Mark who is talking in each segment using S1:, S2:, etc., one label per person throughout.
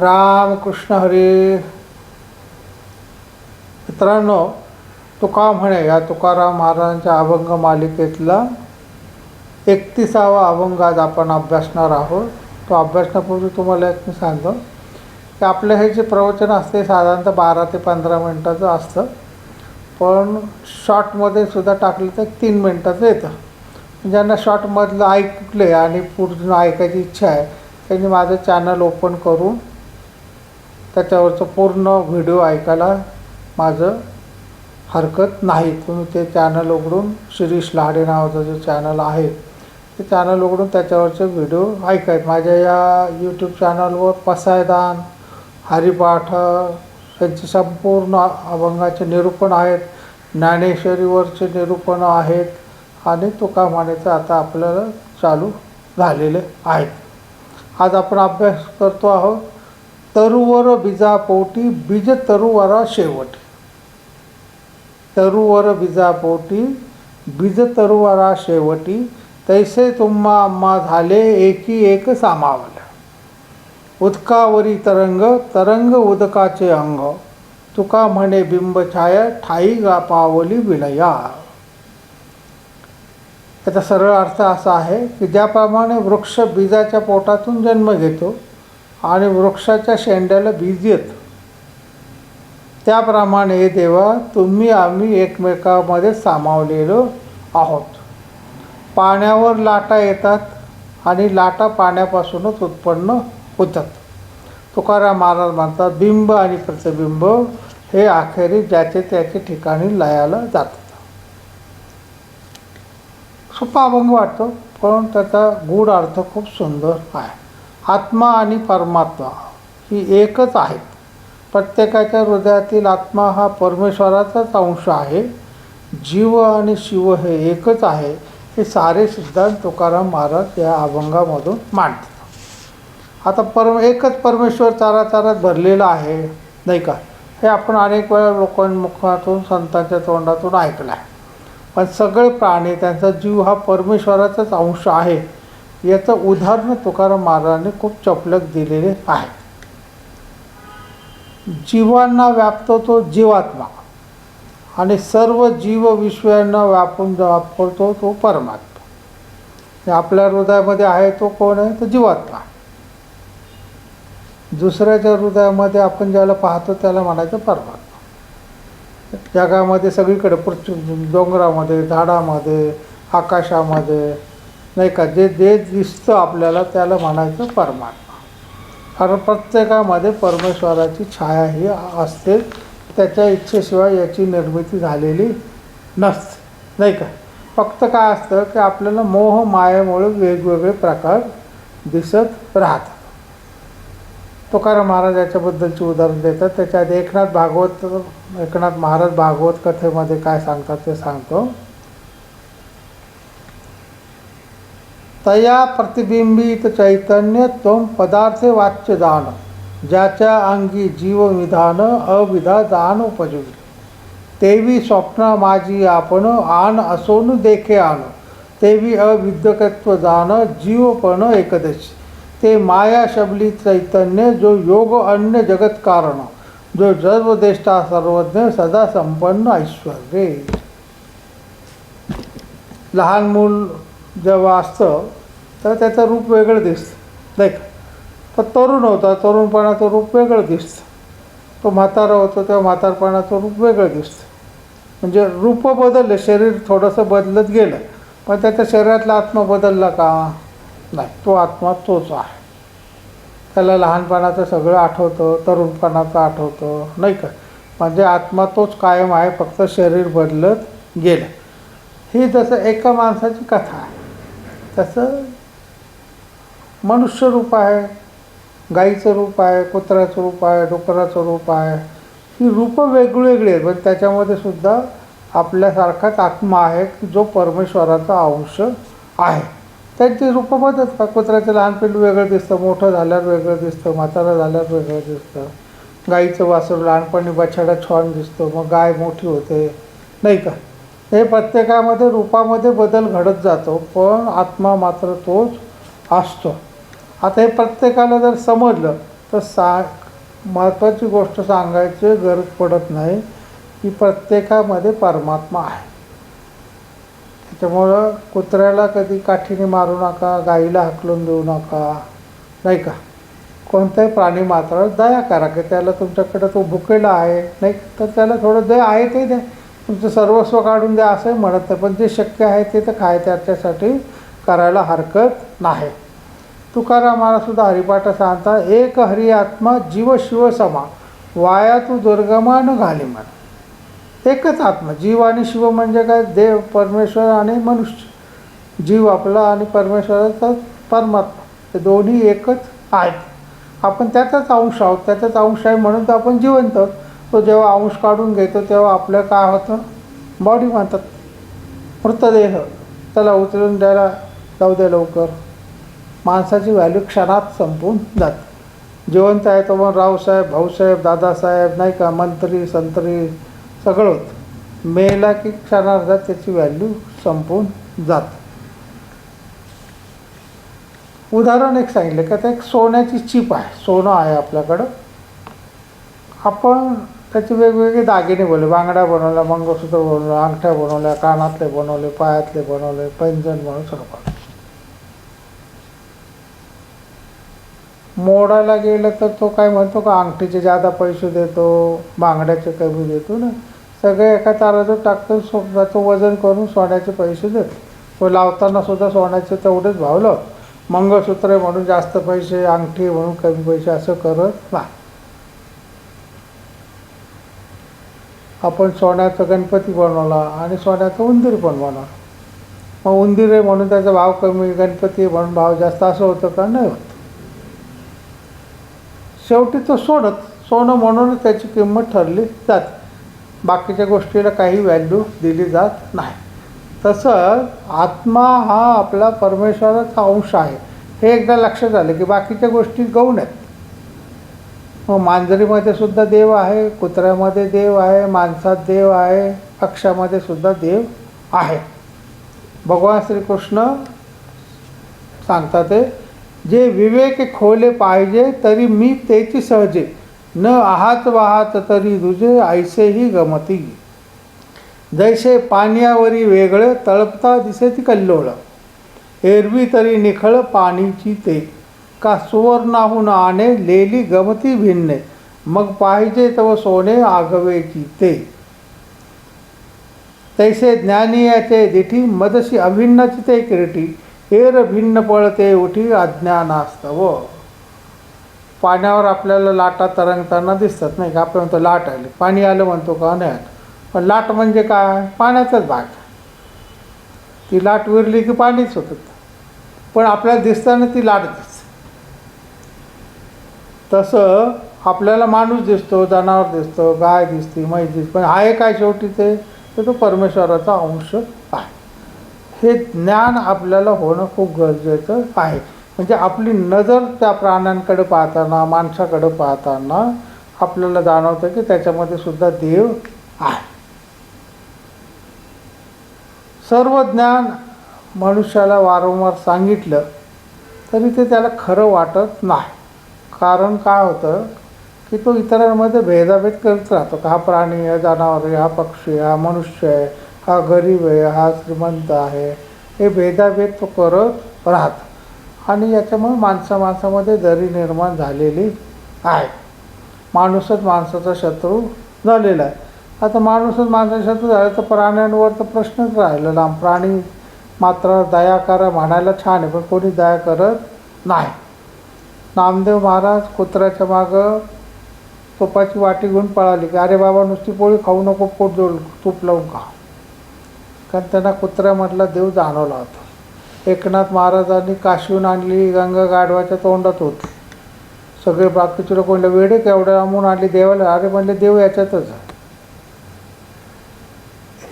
S1: रामकृष्ण हरी. मित्रांनो तुका म्हणे या तुकाराम महाराजांच्या अभंग मालिकेतला एकतीसावा अभंग आज आपण अभ्यासणार आहोत. तो अभ्यासण्यापूर्वी तुम्हाला एक मी सांगतो की आपलं हे जे प्रवचन असते साधारणतः बारा ते पंधरा मिनटाचं असतं. पण शॉर्टमध्ये सुद्धा टाकलं तर तीन मिनटाचं येतं. ज्यांना शॉर्टमधलं ऐकले आणि पूर्ण ऐकायची इच्छा आहे त्यांनी माझं चॅनल ओपन करून त्याच्यावरचं पूर्ण व्हिडिओ ऐकायला माझं हरकत नाही. तुम्ही ते चॅनल उघडून शिरीष लहाडे नावाचं जे चॅनल आहे ते चॅनल उघडून त्याच्यावरचे व्हिडिओ ऐकायत माझ्या या यूट्यूब चॅनलवर पसायदान हरिपाठ यांचे संपूर्ण अभंगाचे निरूपण आहेत ज्ञानेश्वरीवरचे निरूपणं आहेत आणि तुका म्हणेचं आता आपल्याला चालू झालेले आहेत. आज आपण अभ्यास करतो आहोत. तरुवर बिजापोटी बीज तरुवरा शेवटी. तरुवर बिजापोटी बीज तरुवरा शेवटी तैसे तुम्हा आम्हा झाले एकी एक सामावल. उदकावरी तरंग तरंग उदकाचे अंग. तुका म्हणे बिंबछाया ठाई गा पावली विलया. त्याचा सरळ अर्थ असा आहे की ज्याप्रमाणे वृक्ष बीजाच्या पोटातून जन्म घेतो आणि वृक्षाच्या शेंड्याला बीज येतं त्याप्रमाणे देवा तुम्ही आम्ही एकमेकामध्ये सामावलेलो आहोत. पाण्यावर लाटा येतात आणि लाटा पाण्यापासूनच उत्पन्न होतात. तुकाराम महाराज म्हणतात बिंब आणि प्रतिबिंब हे अखेरी ज्याचे त्याचे ठिकाणी लयाला जातात. सोपा अभंग वाटतो पण त्याचा गूढ अर्थ खूप सुंदर आहे. आत्मा आणि परमात्मा ही एकच आहेत. प्रत्येकाच्या हृदयातील आत्मा हा परमेश्वराचाच अंश आहे. जीव आणि शिव हे एकच आहे हे सारे सिद्धांत तुकाराम महाराज या अभंगामधून मांडतात. आता परम एकच परमेश्वर चारा चारात भरलेला आहे नाही का? हे आपण अनेक वेळा लोकांमुखातून संतांच्या तोंडातून ऐकलं आहे पण सगळे प्राणी त्यांचा जीव हा परमेश्वराचाच अंश आहे. याचं उदाहरण तुकाराम महाराजांनी खूप चपलक दिलेले आहे. जीवांना व्यापतो तो जीवात्मा आणि सर्व जीव विश्वांना व्यापून वापरतो तो परमात्मा. आपल्या हृदयामध्ये आहे तो कोण आहे? तो जीवात्मा. दुसऱ्याच्या हृदयामध्ये आपण ज्याला पाहतो त्याला म्हणायचं परमात्मा. जगामध्ये सगळीकडे पृथ्वी डोंगरामध्ये झाडामध्ये आकाशामध्ये नाही का? जे जे दिसतं आपल्याला त्याला म्हणायचं परमात्मा. कारण प्रत्येकामध्ये परमेश्वराची छाया ही असते. त्याच्या इच्छेशिवाय याची निर्मिती झालेली नसते. नाही का? फक्त काय असतं की आपल्याला मोह मायेमुळे वेगवेगळे प्रकार दिसत राहतात. तुकाराम महाराज याच्याबद्दलची उदाहरण देतात. त्याच्यात एकनाथ भागवत एकनाथ महाराज भागवत कथेमध्ये काय सांगतात ते सांगतो. तया प्रतिबिंबित चैतन्य त्वम पदार्थे वाच्य दान ज्याच्या अंगी जीवविधान अविधा दान उपयोगी तेवी स्वप्न माझी आपण आण असोन देखे आण तेवी अविद्यकत्व जाण जीवपण एकदशी. ते माया शबली चैतन्य जो योग अन्य जगत कारण जो सर्वदेष्टा सर्वज्ञ सदा संपन्न ऐश्वर्य. लहान मूल जेव्हा असतं तर त्याचं रूप वेगळं दिसतं. नाही का तर तरुण होता तरुणपणाचं रूप वेगळं दिसतं. तो म्हातारा होतो तेव्हा म्हातारपणाचं रूप वेगळं दिसतं. म्हणजे रूप बदललं शरीर थोडंसं बदलत गेलं. पण त्याच्या शरीरातला आत्मा बदलला का? नाही तो आत्मा तोच आहे. त्याला लहानपणाचं सगळं आठवतं तरुणपणाचं आठवतं नाही का? म्हणजे आत्मा तोच कायम आहे फक्त शरीर बदलत गेलं. ही जसं एका माणसाची कथा आहे. तसं मनुष्य रूप आहे गाईचं रूप आहे कुत्र्याचं रूप आहे डुकराचं रूप आहे ही रूपं वेगवेगळी आहेत पण त्याच्यामध्ये सुद्धा आपल्यासारखाच आत्मा आहे की जो परमेश्वराचा अंश आहे. त्यांची रूपं बदलतात. कुत्र्याचं लहान पिल्लू वेगळं दिसतं मोठं झाल्यावर वेगळं दिसतं म्हातारं झाल्यावर वेगळं दिसतं. गाईचं वासरू लहानपणी बछाडा छान दिसतो मग गाय मोठी होते. नाही का? हे प्रत्येकामध्ये रूपामध्ये बदल घडत जातो पण आत्मा मात्र तोच असतो. आता हे प्रत्येकाला जर समजलं तर सा महत्त्वाची गोष्ट सांगायची गरज पडत नाही की प्रत्येकामध्ये परमात्मा आहे. त्याच्यामुळं कुत्र्याला कधी काठीने मारू नका गाईला हकलून देऊ नका नाही का? कोणत्याही प्राणी मात्र दया करा की त्याला तुमच्याकडे तो भुकेला आहे नाही तर त्याला थोडं दया आहे ते द्या. तुमचं सर्वस्व काढून द्या असंही म्हणत नाही. पण जे शक्य आहे ते तर काय? त्याच्यासाठी करायला हरकत नाही. तुकारामाला सुद्धा हरिपाठ सांगता एक हरी आत्मा जीव शिव समा वाया तू दुर्गमान घाली मन एकच आत्मा जीव आणि शिव म्हणजे काय? देव परमेश्वर आणि मनुष्य. जीव आपला आणि परमेश्वराचा परमात्मा. हे दोन्ही एकच आहेत. आपण त्याचाच अंश आहोत. त्याचाच अंश आहे म्हणून तर आपण जिवंत आहोत. तो जेव्हा अंश काढून घेतो तेव्हा आपलं काय होतं? बॉडी म्हणतात. मृतदेह. त्याला उचलून द्यायला जाऊ द्या लवकर. माणसाची व्हॅल्यू क्षणात संपून जाते. जिवंत आहे तो मग रावसाहेब भाऊसाहेब दादासाहेब नाही का मंत्री संत्री सगळं होतं. मेला की क्षणार्धात त्याची व्हॅल्यू संपून जाते. उदाहरण एक सांगितलं का ते एक सोन्याची चिप आहे. सोनं आहे आपल्याकडं. आपण त्याचे वेगवेगळे दागिने बनवले. बांगड्या बनवल्या मंगळसूत्र बनवलं अंगठ्या बनवल्या कानातले बनवले पायातले बनवले पैंजण बनवून सर्व मोडायला गेलं तर तो काय म्हणतो का अंगठीचे जादा पैसे देतो बांगड्याचे कमी देतो ना. सगळे एका ताराचं टाकतो सोन्याचं वजन करून सोन्याचे पैसे देतो. तो लावताना सुद्धा सोन्याचे तेवढेच भाव मंगळसूत्र म्हणून जास्त पैसे अंगठी म्हणून कमी पैसे असं करत नाही आपण सोन्याचा गणपती बनवला आणि सोन्याचं उंदीर पण बनवला. मग उंदीर आहे म्हणून त्याचा भाव कमी गणपती म्हणून भाव जास्त असं होतं का? नाही होत. शेवटी तो सोडत सोनं म्हणूनच त्याची किंमत ठरली जाते. बाकीच्या गोष्टीला काही व्हॅल्यू दिली जात नाही. तसं आत्मा हा आपला परमेश्वराचा अंश आहे. हे एकदा लक्षात आलं की बाकीच्या गोष्टी गौण आहेत. मग मांजरीमध्ये सुद्धा देव आहे कुत्र्यामध्ये देव आहे माणसात देव आहे पक्षामध्ये सुद्धा देव आहे. भगवान श्रीकृष्ण सांगतात ते जे विवेक खोले पाहिजे तरी मी तेची सहजे. न आहात वाहात तरी तुझे ऐसेही गमती. जैसे पाण्यावरी वेगळं तळपता दिसे ती कल्लोळ. एरवी तरी निखळ पाणीची ते. का सुवर्णाहून आणे लेली गमती भिन्ने. मग पाहिजे तव सोने आगवेची ते तैसे ज्ञानीयाचे दिठी मदशी अभिन्नची ते किरटी. हेर भिन्न पळते उठी अज्ञानास्तव. पाण्यावर आपल्याला लाटा तरंगताना दिसतात नाही का? आपण म्हणतो लाट आली. पाणी आलं म्हणतो का? नाही आलं. पण लाट म्हणजे काय? पाण्याचाच भाग. ती लाट विरली की पाणीच होतं. पण आपल्याला दिसताना ती लाट दिसते. तसं आपल्याला माणूस दिसतो जनावर दिसतो गाय दिसते म्हैस दिसते पण आहे काय शेवटी ते? तर तो परमेश्वराचा अंश आहे. हे ज्ञान आपल्याला होणं खूप गरजेचं आहे. म्हणजे आपली नजर त्या प्राण्यांकडे पाहताना माणसाकडे पाहताना आपल्याला जाणवतं की त्याच्यामध्ये सुद्धा देव आहे. सर्व ज्ञान मनुष्याला वारंवार सांगितलं तरी ते त्याला खरं वाटत नाही. कारण काय होतं की तो इतरांमध्ये भेदाभेद करत राहतो का हा प्राणी आहे जनावर आहे हा पक्षी आहे हा मनुष्य आहे हा गरीब आहे हा श्रीमंत आहे हे भेदाभेद तो करत राहतो. आणि याच्यामुळे माणसा माणसामध्ये दरी निर्माण झालेली आहे. माणूसच माणसाचा शत्रू झालेला आहे. आता माणूसच माणसाचा शत्रू झाला तर प्राण्यांवर तर प्रश्नच राहिला लांब प्राणी मात्र दया करा म्हणायला छान आहे पण कोणी दया करत नाही. नामदेव महाराज कुत्र्याच्या मागं तुपाची वाटी घेऊन पळाली की अरे बाबा नुसती पोळी खाऊ नको पोट जोड तूप लावून खा. कारण त्यांना कुत्र्यामधला देव जाणवला होता. एकनाथ महाराजांनी काशीहून आणली गंगा गाढवाच्या तोंडात होती. सगळे बाकीचे लोक म्हणले वेडे केवढ्या लांबून आणली देवाला. अरे म्हणले देव याच्यातच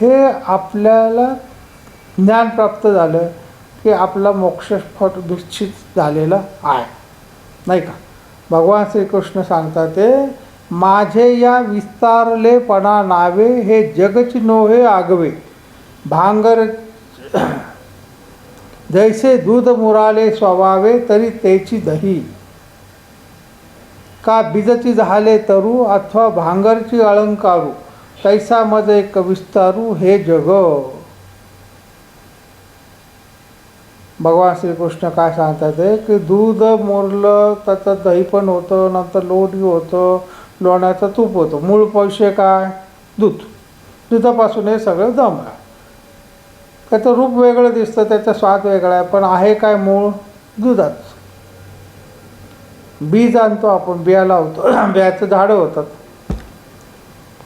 S1: हे आपल्याला ज्ञान प्राप्त झालं की आपला मोक्षफळ निश्चित झालेला आहे. नाही का? भगवान श्रीकृष्ण सांगतात ते माझे या विस्तारलेपणा नावे हे जगची नोहे आगवे. भांगर जैसे दूध मुराले स्वभावे तरी त्याची दही. का बीजची झाले तरू अथवा भांगरची अलंकारू तैसा मज एक विस्तारू हे जग. भगवान श्रीकृष्ण काय सांगतात ते की दूध मोरलं त्याचं दही पण होतं नंतर लोटही होतं लोण्याचं तूप होतं. मूळ पैसे काय? दूध. दुधापासून हे सगळं जमलं त्याचं रूप वेगळं दिसतं त्याचा स्वाद वेगळा आहे पण आहे काय मूळ? दुधाच बीज आणतो आपण बिया लावतो. बियाचं झाडं होतात.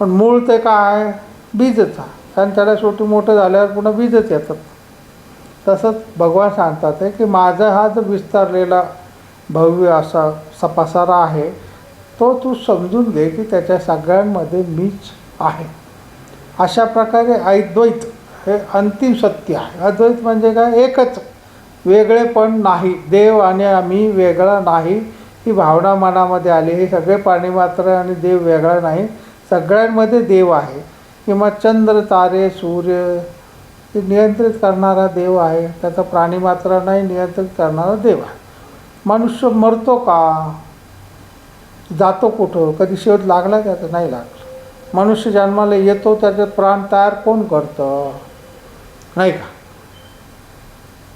S1: पण मूळ ते काय? बीजच आहे. कारण त्याला शेवटी मोठं झाल्यावर पुन्हा बीजच येतात. तसंच भगवान सांगतात आहे की माझा हा जो विस्तारलेला भव्य असा सपासारा आहे तो तू समजून घे की त्याच्या सगळ्यांमध्ये मीच आहे. अशा प्रकारे अद्वैत हे अंतिम सत्य आहे. अद्वैत म्हणजे काय? एकच वेगळे पण नाही. देव आणि आम्ही वेगळा नाही. ही भावना मनामध्ये आली. हे सगळे प्राणी मात्र आणि देव वेगळा नाही. सगळ्यांमध्ये देव आहे. किंवा चंद्र तारे सूर्य ते नियंत्रित करणारा देव आहे. त्याचा प्राणी मात्र नाही नियंत्रित करणारा देव आहे. मनुष्य मरतो का? जातो कुठं? कधी शेवट लागला त्याचा नाही लागला. मनुष्य जन्माला येतो त्याच्यात प्राण तयार कोण करतं? नाही का?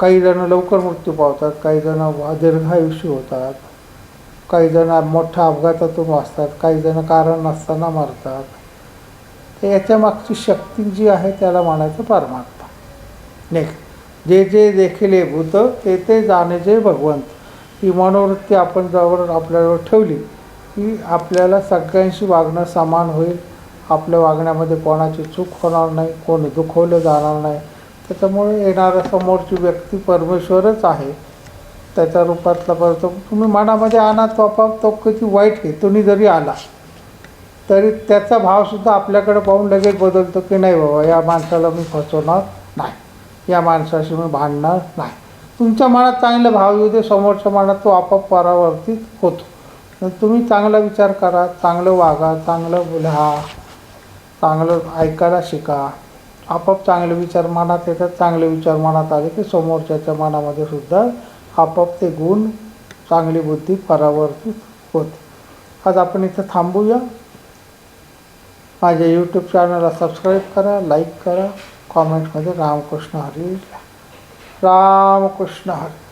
S1: काही जणं लवकर मृत्यू पावतात काही जण दीर्घायुष्य होतात काही जण मोठ्या अपघातातून वाचतात काही जण कारण नसताना मरतात. तर याच्या मागची शक्ती जी आहे त्याला म्हणायचं परमात्मा. नाही जे जे देखील भूत ते ते जाणे जे भगवंत. ही मनोवृत्ती आपण जवळ आपल्याजवळ ठेवली की आपल्याला सगळ्यांशी वागणं समान होईल. आपल्या वागण्यामध्ये कोणाची चूक होणार नाही कोणी दुखवलं जाणार नाही. त्याच्यामुळे येणारा समोरची व्यक्ती परमेश्वरच आहे. त्याच्या रूपातला परत तुम्ही मनामध्ये आणा तो आपाप तो किती वाईट हेतून जरी आला तरी त्याचा भावसुद्धा आपल्याकडे पाहून लगेच बदलतो की नाही बाबा या माणसाला मी फसवणार. या माणसाशी मी भांडणार नाही. तुमच्या मनात चांगलं भाव येऊ दे समोरच्या मनात तो आपोआप परावर्तित होतो. तुम्ही चांगला विचार करा चांगलं वागा चांगलं लिहा चांगलं ऐकायला शिका. आपोआप चांगले विचार मनात येतात चांगले विचार मनात आले की समोरच्याच्या मनामध्ये सुद्धा आपोआप ते गुण चांगली बुद्धी परावर्तित होते. आज आपण इथं थांबूया. माझ्या यूट्यूब चॅनलला सबस्क्राईब करा लाईक करा. कॉमेंटमध्ये रामकृष्ण हरी लिहा. रामकृष्ण हरी